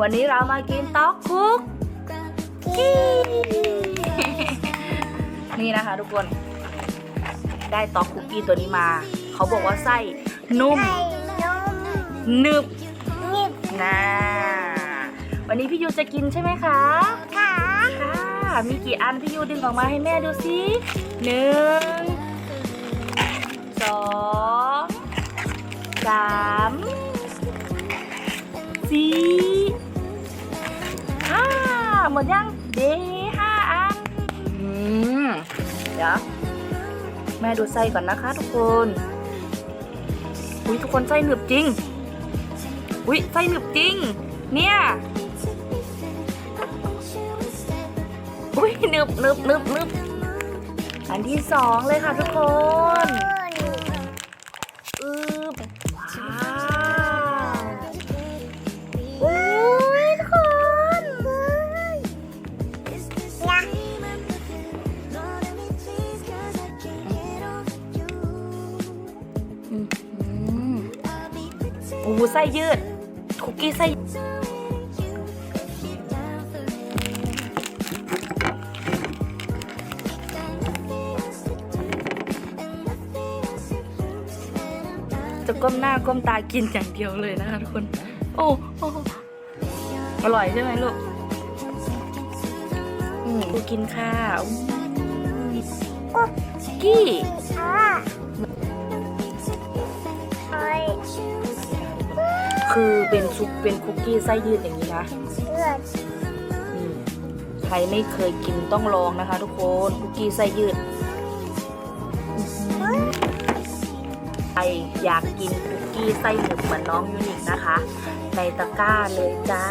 วันนี้เรามากินต๊อกคุกกี้นี่นะคะทุกคน ได้ต๊อกคุกกี้ตัวนี้มา เขาบอกว่าไส้นุ่มไข่นมหนึบนิบนะวันนี้พี่ยูจะกินใช่ไหมคะขาค่ะ มีกี่อันพี่ยูดึงออกมาให้แม่ดูสิหนึ่งสองสามสี่ห้า หมดยังเดห้าอันอืมเดี๋ยวแม่ดูไส้ก่อนนะคะทุกคนอุ้ยทุกคนไส้หนึบจริงอุ้ยไส้หนึบจริง เนี่ยอุ้ยหนึบหนึบหนึบหนึบอันที่สองเลยค่ะทุกคน โอ้โหไส้ยืด คุกกี้ไส้จะก้มหน้าก้มตากินอย่างเดียวเลยนะคะทุกคน โอ้โอ้อร่อยใช่ไหมลูกอืมกูกินข้าวอืมกี้ คือเป็นซุปเป็นคุกกี้ไส้ยืดอย่างนี้นะเลือดนี่ใครไม่เคยกินต้องลองนะคะ ทุกคนคุกกี้ไส้ยืดใครอยากกินคุกกี้ไส้หนึบเหมือนน้องยูนิคนะคะ ในตะกร้าเลยจ้า